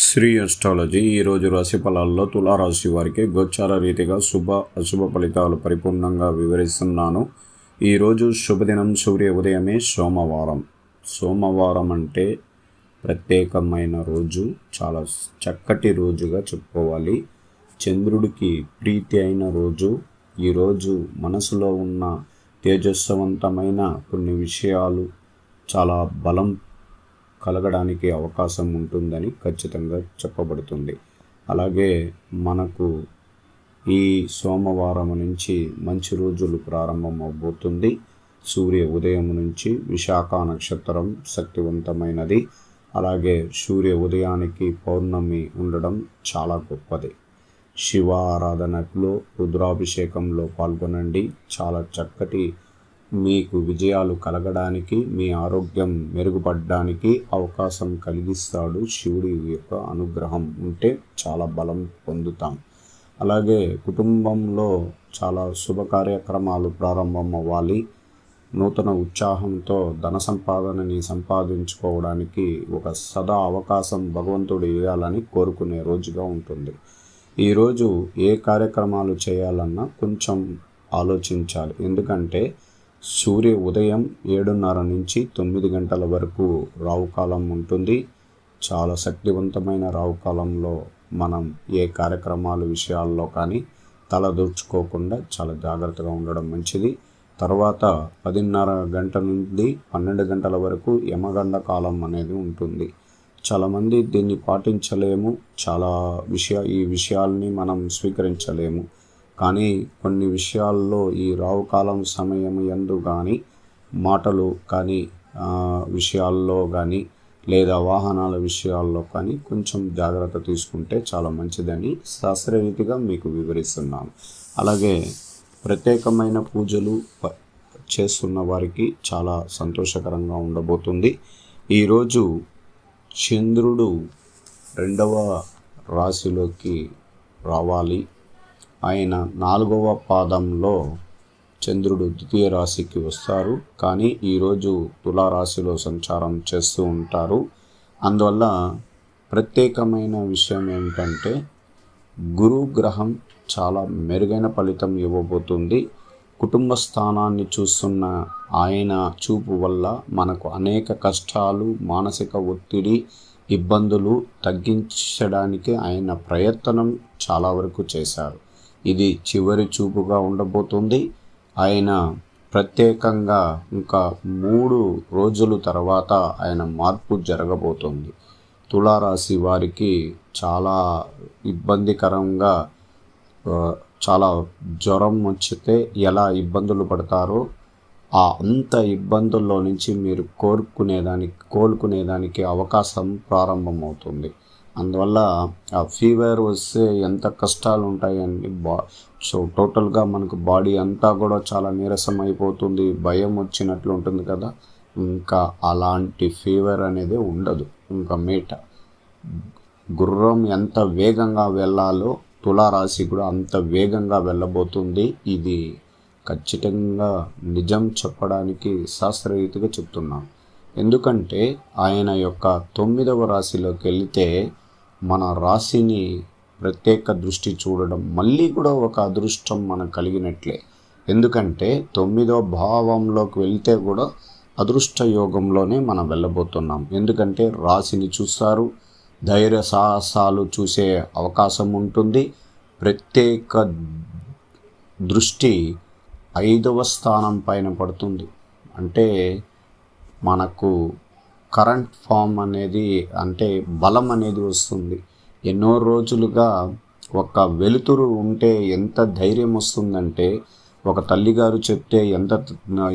Shri astrology ఈరోజు రాశి ఫలాల్లో తులారాశి వారికి గోచార రీతిగా శుభ అశుభ ఫలితాలు పరిపూర్ణంగా వివరిస్తున్నాను. ఈరోజు శుభదినం సూర్య ఉదయమే సోమవారం. సోమవారం అంటే ప్రత్యేకమైన రోజు. చాలా చక్కటి రోజుగా చెప్పుకోవాలి. చంద్రుడికి ప్రీతి అయిన రోజు. ఈరోజు మనసులో ఉన్న తేజస్వంతమైన కొన్ని విషయాలు చాలా బలం కలగడానికి అవకాశం ఉంటుందని ఖచ్చితంగా చెప్పబడుతుంది. అలాగే మనకు ఈ సోమవారం నుంచి మంచి రోజులు ప్రారంభం అవబోతుంది సూర్య ఉదయం నుంచి విశాఖ నక్షత్రం శక్తివంతమైనది. అలాగే సూర్య ఉదయానికి పౌర్ణమి ఉండడం చాలా గొప్పది. శివ ఆరాధనలో రుద్రాభిషేకంలో పాల్గొనండి. చాలా చక్కటి మీకు విజయాలు కలగడానికి మీ ఆరోగ్యం మెరుగుపడడానికి అవకాశం కలిగిస్తాడు శివుడి యొక్క అనుగ్రహం. ఉంటే చాలా బలం పొందుతాం. అలాగే కుటుంబంలో చాలా శుభ కార్యక్రమాలు ప్రారంభం అవ్వాలి. నూతన ఉత్సాహంతో ధన సంపాదనని సంపాదించుకోవడానికి ఒక సదా అవకాశం భగవంతుడు ఇవ్వాలని కోరుకునే రోజుగా ఉంటుంది. ఈరోజు ఏ కార్యక్రమాలు చేయాలన్నా కొంచెం ఆలోచించాలి. ఎందుకంటే సూర్య ఉదయం ఏడున్నర నుంచి తొమ్మిది గంటల వరకు రావుకాలం ఉంటుంది. చాలా శక్తివంతమైన రావుకాలంలో మనం ఏ కార్యక్రమాలు విషయాల్లో కానీ తలదూర్చుకోకుండా చాలా జాగ్రత్తగా ఉండడం మంచిది. తర్వాత పదిన్నర గంట నుండి పన్నెండు గంటల వరకు యమగండ కాలం అనేది ఉంటుంది. చాలామంది దీన్ని పాటించలేము. చాలా విషయ ఈ విషయాల్ని మనం స్వీకరించలేము. కానీ కొన్ని విషయాల్లో ఈ రావు కాలం సమయం ఎందు కానీ మాటలు కానీ విషయాల్లో కానీ లేదా వాహనాల విషయాల్లో కానీ కొంచెం జాగ్రత్త తీసుకుంటే చాలా మంచిదని శాస్త్రరీతిగా మీకు వివరిస్తున్నాను. అలాగే ప్రత్యేకమైన పూజలు చేస్తున్న వారికి చాలా సంతోషకరంగా ఉండబోతుంది. ఈరోజు చంద్రుడు రెండవ రాశిలోకి రావాలి. ఆయన నాలుగవ పాదంలో చంద్రుడు ద్వితీయ రాశికి వస్తారు. కానీ ఈరోజు తులారాశిలో సంచారం చేస్తూ ఉంటారు. అందువల్ల ప్రత్యేకమైన విషయం ఏమిటంటే గురు గ్రహం చాలా మెరుగైన ఫలితం ఇవ్వబోతుంది. కుటుంబ స్థానాన్ని చూస్తున్న ఆయన చూపు వల్ల మనకు అనేక కష్టాలు మానసిక ఒత్తిడి ఇబ్బందులు తగ్గించడానికి ఆయన ప్రయత్నం చాలా వరకు చేశారు. ఇది చివరి చూపుగా ఉండబోతుంది. ఆయన ప్రత్యేకంగా ఇంకా మూడు రోజుల తర్వాత ఆయన మార్పు జరగబోతుంది. తులారాశి వారికి చాలా ఇబ్బందికరంగా చాలా జ్వరం వచ్చితే ఎలా ఇబ్బందులు పడతారో ఆ అంత ఇబ్బందుల్లో నుంచి మీరు కోరుకునేదానికి కోలుకునేదానికి అవకాశం ప్రారంభమవుతుంది. అందువల్ల ఆ ఫీవర్ వస్తే ఎంత కష్టాలు ఉంటాయండి బా సో టోటల్గా మనకు బాడీ అంతా కూడా చాలా నీరసం అయిపోతుంది భయం వచ్చినట్లు ఉంటుంది కదా. ఇంకా అలాంటి ఫీవర్ అనేది ఉండదు ఇంకా మీట. గుర్రం ఎంత వేగంగా వెళ్ళాలో తులారాశి కూడా అంత వేగంగా వెళ్ళబోతుంది. ఇది ఖచ్చితంగా నిజం చెప్పడానికి శాస్త్రరీతిగా చెప్తున్నాను. ఎందుకంటే ఆయన యొక్క తొమ్మిదవ రాశిలోకి వెళితే మన రాశిని ప్రత్యేక దృష్టి చూడడం మళ్ళీ కూడా ఒక అదృష్టం మనకు కలిగినట్లే. ఎందుకంటే తొమ్మిదో భావంలోకి వెళ్తే కూడా అదృష్ట యోగంలోనే మనం వెళ్ళబోతున్నాం. ఎందుకంటే రాశిని చూస్తారు ధైర్య సాహసాలు చూసే అవకాశం ఉంటుంది. ప్రత్యేక దృష్టి ఐదవ స్థానం పైన పడుతుంది. అంటే మనకు కరెంట్ ఫామ్ అనేది అంటే బలం అనేది వస్తుంది. ఎన్నో రోజులుగా ఒక వెలుతురు ఉంటే ఎంత ధైర్యం వస్తుందంటే ఒక తల్లిగారు చెప్తే ఎంత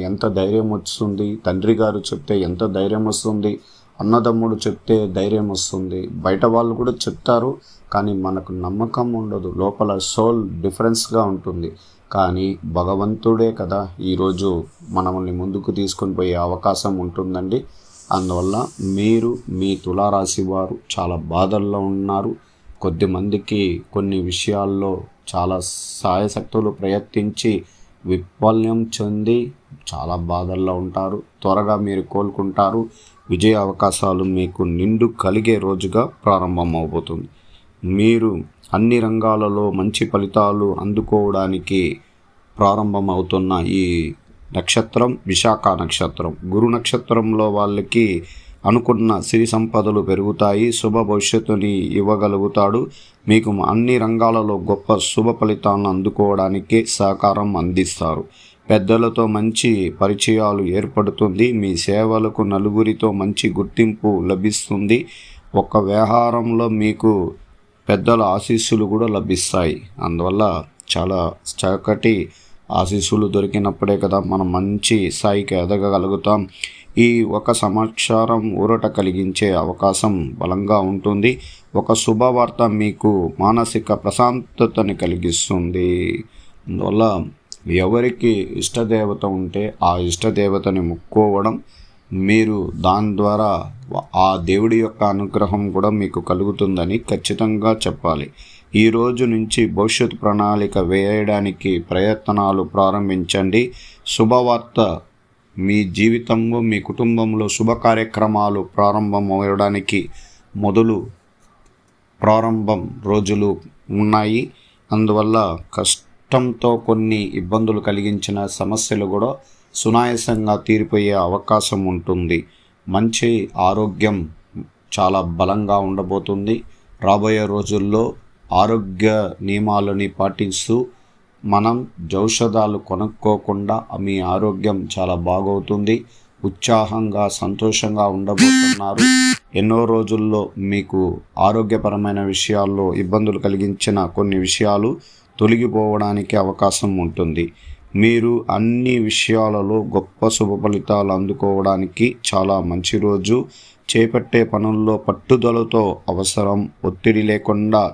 ఎంత ధైర్యం వస్తుంది తండ్రి గారు చెప్తే ఎంత ధైర్యం వస్తుంది అన్నదమ్ముడు చెప్తే ధైర్యం వస్తుంది. బయట వాళ్ళు కూడా చెప్తారు కానీ మనకు నమ్మకం ఉండదు. లోపల సోల్ డిఫరెన్స్గా ఉంటుంది. కానీ భగవంతుడే కదా ఈరోజు మనల్ని ముందుకు తీసుకొని పోయే అవకాశం ఉంటుందండి. అందువల్ల మీరు మీ తులారాశి వారు చాలా బాధల్లో ఉన్నారు. కొద్దిమందికి కొన్ని విషయాల్లో చాలా సాయశక్తులు ప్రయత్నించి విఫల్యం చెంది చాలా బాధల్లో ఉంటారు. త్వరగా మీరు కోలుకుంటారు. విజయ అవకాశాలు మీకు నిండు కలిగే రోజుగా ప్రారంభమవబోతుంది. మీరు అన్ని రంగాలలో మంచి ఫలితాలు అందుకోవడానికి ప్రారంభమవుతున్న ఈ నక్షత్రం విశాఖ నక్షత్రం. గురు నక్షత్రంలో వాళ్ళకి అనుకున్న సిరి సంపదలు పెరుగుతాయి శుభ భవిష్యత్తుని ఇవ్వగలుగుతాడు. మీకు అన్ని రంగాలలో గొప్ప శుభ ఫలితాలను అందుకోవడానికి సహకారం అందిస్తారు. పెద్దలతో మంచి పరిచయాలు ఏర్పడుతుంది. మీ సేవలకు నలుగురితో మంచి గుర్తింపు లభిస్తుంది. ఒక వ్యవహారంలో మీకు పెద్దల ఆశీస్సులు కూడా లభిస్తాయి. అందువల్ల చాలా చక్కటి ఆశీస్సులు దొరికినప్పుడే కదా మనం మంచి స్థాయికి ఎదగగలుగుతాం. ఈ ఒక సమాచారం ఊరట కలిగించే అవకాశం బలంగా ఉంటుంది. ఒక శుభవార్త మీకు మానసిక ప్రశాంతతని కలిగిస్తుంది. అందువల్ల ఎవరికి ఇష్టదేవత ఉంటే ఆ ఇష్టదేవతని ముక్కోవడం మీరు దాని ద్వారా ఆ దేవుడి యొక్క అనుగ్రహం కూడా మీకు కలుగుతుందని ఖచ్చితంగా చెప్పాలి. ఈ రోజు నుంచి భవిష్యత్ ప్రణాళిక వేయడానికి ప్రయత్నాలు ప్రారంభించండి. శుభవార్త. మీ జీవితంలో మీ కుటుంబంలో శుభ కార్యక్రమాలు ప్రారంభం అవ్వడానికి మొదలు ప్రారంభం రోజులు ఉన్నాయి. అందువల్ల కష్టంతో కొన్ని ఇబ్బందులు కలిగించిన సమస్యలు కూడా సునాయాసంగా తీరిపోయే అవకాశం ఉంటుంది. మంచి ఆరోగ్యం చాలా బలంగా ఉండబోతుంది. రాబోయే రోజుల్లో ఆరోగ్య నియమాలని పాటిస్తూ మనం ఔషధాలు కొనుక్కోకుండా మీ ఆరోగ్యం చాలా బాగవుతుంది. ఉత్సాహంగా సంతోషంగా ఉండబోతున్నారు. ఎన్నో రోజుల్లో మీకు ఆరోగ్యపరమైన విషయాల్లో ఇబ్బందులు కలిగించిన కొన్ని విషయాలు తొలగిపోవడానికి అవకాశం ఉంటుంది. మీరు అన్ని విషయాలలో గొప్ప శుభ ఫలితాలు అందుకోవడానికి చాలా మంచి రోజు. చేపట్టే పనుల్లో పట్టుదలతో అవసరం ఒత్తిడి లేకుండా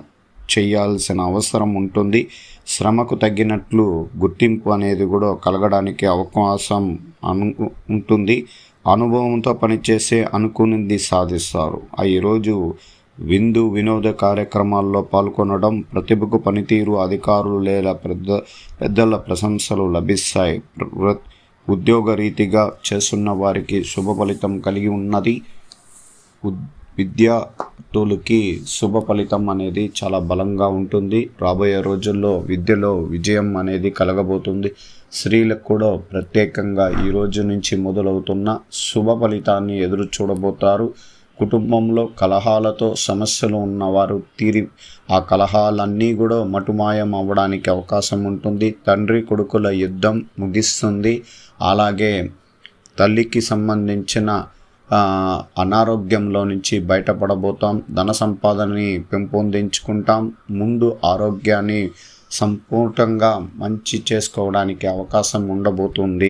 చేయాల్సిన అవసరం ఉంటుంది. శ్రమకు తగ్గినట్లు గుర్తింపు అనేది కూడా కలగడానికి అవకాశం అను ఉంటుంది. అనుభవంతో పనిచేసే అనుకునింది సాధిస్తారు. ఈరోజు విందు వినోద కార్యక్రమాల్లో పాల్గొనడం ప్రతిభకు పనితీరు అధికారులు లేదా పెద్ద పెద్దల ప్రశంసలు లభిస్తాయి. ఉద్యోగ రీతిగా చేస్తున్న వారికి శుభ ఫలితం కలిగి ఉన్నది. విద్యార్థులకి శుభ ఫలితం అనేది చాలా బలంగా ఉంటుంది. రాబోయే రోజుల్లో విద్యలో విజయం అనేది కలగబోతుంది. స్త్రీలకు కూడా ప్రత్యేకంగా ఈ రోజు నుంచి మొదలవుతున్న శుభ ఫలితాన్ని ఎదురు చూడబోతారు కుటుంబంలో కలహాలతో సమస్యలు ఉన్నవారు తీరి ఆ కలహాలన్నీ కూడా మటుమాయం అవ్వడానికి అవకాశం ఉంటుంది. తండ్రి కొడుకుల యుద్ధం ముగిస్తుంది. అలాగే తల్లికి సంబంధించిన అనారోగ్యంలో నుంచి బయటపడబోతాం. ధన సంపాదనని పెంపొందించుకుంటాం. ముందు ఆరోగ్యాన్ని సంపూర్ణంగా మంచి చేసుకోవడానికి అవకాశం ఉండబోతుంది.